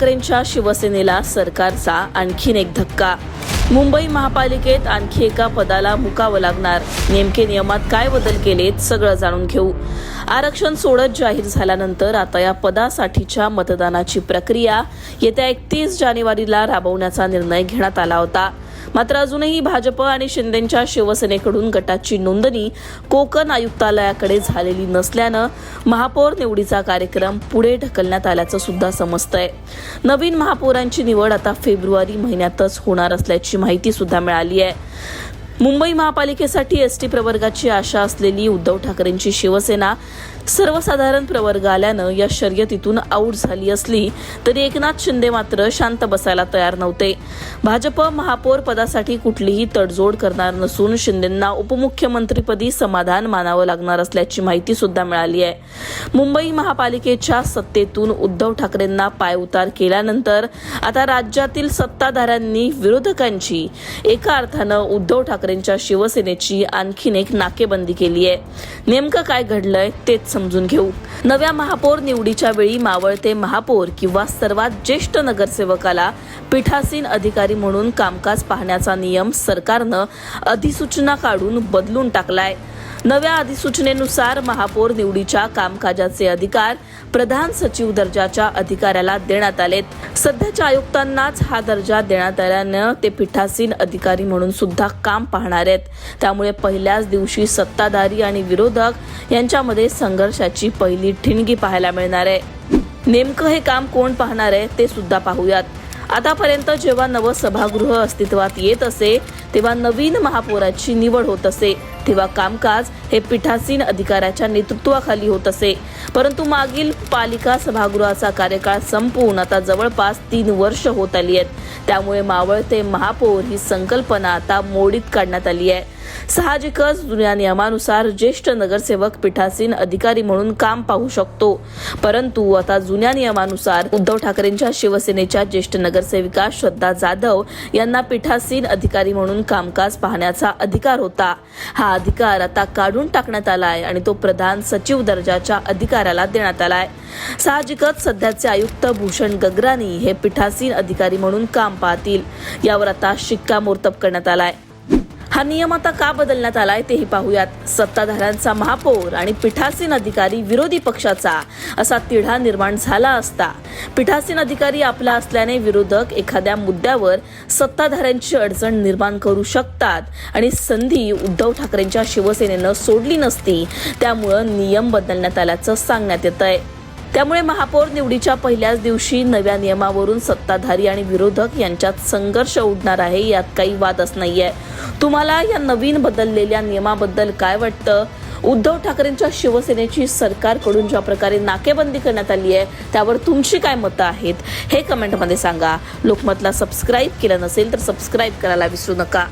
ठाकरेंच्या शिवसेनेला सरकारचा आणखीन एक धक्का. मुंबई महापालिकेत आणखी एका पदाला मुकावं लागणार. नेमके नियमात काय बदल केलेत सगळं जाणून घेऊ. आरक्षण सोडत जाहीर झाल्यानंतर आता या पदासाठीच्या मतदानाची प्रक्रिया येत्या एकतीस जानेवारीला राबवण्याचा निर्णय घेण्यात आला होता. मात्र अजूनही भाजप आणि शिंदेच्या शिवसेनेकडून गटाची नोंदणी कोकण आयुक्तालयाकडे झालेली नसल्यानं महापौर निवडीचा कार्यक्रम पुढे ढकलण्यात आल्याचं सुद्धा समजतंय. नवीन महापौरांची निवड आता फेब्रुवारी महिन्यातच होणार असल्याची माहिती सुद्धा मिळाली आहे मुंबई महापालिकेसाठी एस टी प्रवर्गाची आशा असलेली उद्धव ठाकरेंची शिवसेना सर्वसाधारण प्रवर्ग आल्यानं या शर्यतीतून आऊट झाली असली तरी एकनाथ शिंदे मात्र शांत बसायला तयार नव्हते. भाजप महापौर पदासाठी कुठलीही तडजोड करणार नसून शिंदेंना उपमुख्यमंत्रीपदी समाधान मानावं लागणार असल्याची माहिती सुद्धा मिळाली आहे. मुंबई महापालिकेच्या सत्तेतून उद्धव ठाकरेंना पायउतार केल्यानंतर आता राज्यातील सत्ताधाऱ्यांनी विरोधकांची एका अर्थानं उद्धव ठाकरे ठाकरेंच्या शिवसेनेची आणखीन एक नाकेबंदी केली आहे. नेमकं काय घडलंय तेच समजून घेऊ. नव्या महापौर निवडीच्या वेळी मावळते महापौर किंवा सर्वात ज्येष्ठ नगरसेवकाला पीठासीन अधिकारी म्हणून कामकाज पाहण्याचा नियम सरकारनं अधिसूचना काढून बदलून टाकलाय. नव्या अधिसूचनेनुसार महापौर निवडीच्या कामकाजाचे अधिकार प्रधान सचिव दर्जाच्या अधिकाऱ्याला देण्यात आलेत. सध्याच्या आयुक्तांनाच हा दर्जा देण्यात आल्यानं ते पीठासीन अधिकारी म्हणून सुद्धा काम पाहणार आहेत. त्यामुळे पहिल्याच दिवशी सत्ताधारी आणि विरोधक यांच्यामध्ये संघर्षाची पहिली ठिणगी पाहायला मिळणार आहे. नेमकं हे काम कोण पाहणार आहे ते सुद्धा पाहूयात. आतापर्यंत जेव्हा नवं सभागृह अस्तित्वात येत असे तेव्हा नवीन महापौराची निवड होत असे. तेव्हा कामकाज हे पीठासीन अधिकाऱ्याच्या नेतृत्वाखाली होत असे. परंतु मागील पालिका सभागृहाचा कार्यकाळ संपवून आता जवळपास तीन वर्ष होत आली आहेत. त्यामुळे मावळते महापौर ही संकल्पना आता मोडीत काढण्यात आली आहे. साहजिकच जुन्या नियमानुसार ज्येष्ठ नगरसेवक पीठासीन अधिकारी म्हणून काम पाहू शकतो. परंतु आता जुन्या नियमानुसार उद्धव ठाकरेंच्या शिवसेनेच्या ज्येष्ठ नगरसेविका श्रद्धा जाधव यांना पीठासीन अधिकारी म्हणून म्हणून कामकाज पाहण्याचा अधिकार होता. हा अधिकार आता काढून टाकण्यात आलाय आणि तो प्रधान सचिव दर्जाच्या अधिकाऱ्याला देण्यात आलाय. साहजिकच सध्याचे आयुक्त भूषण गगरानी हे पीठासीन अधिकारी म्हणून काम पाहतील. यावर आता शिक्कामोर्तब करण्यात आलाय. हा नियम आता का बदलण्यात आलाय तेही पाहूयात. सत्ताधाऱ्यांचा महापौर आणि पीठासीन अधिकारी विरोधी पक्षाचा असा तिढा निर्माण झाला असता. पीठासीन अधिकारी आपला असल्याने विरोधक एखाद्या मुद्द्यावर सत्ताधाऱ्यांची अडचण निर्माण करू शकतात आणि संधी उद्धव ठाकरेंच्या शिवसेनेनं सोडली नसती. त्यामुळं नियम बदलण्यात आल्याचं सांगण्यात येत आहे त्यामुळे महापौर निवडीच्या पहिल्याच दिवशी नव्या नियमावरून सत्ताधारी आणि विरोधक यांच्यात संघर्ष उडणार आहे यात काही वादच नाहीये. तुम्हाला या नवीन बदललेल्या नियमाबद्दल काय वाटतं? उद्धव ठाकरेंच्या शिवसेनेची सरकारकडून ज्या प्रकारे नाकेबंदी करण्यात आली आहे त्यावर तुमची काय मतं आहेत? हे कमेंटमध्ये सांगा. लोकमतला सबस्क्राईब केलं नसेल तर सबस्क्राईब करायला विसरू नका.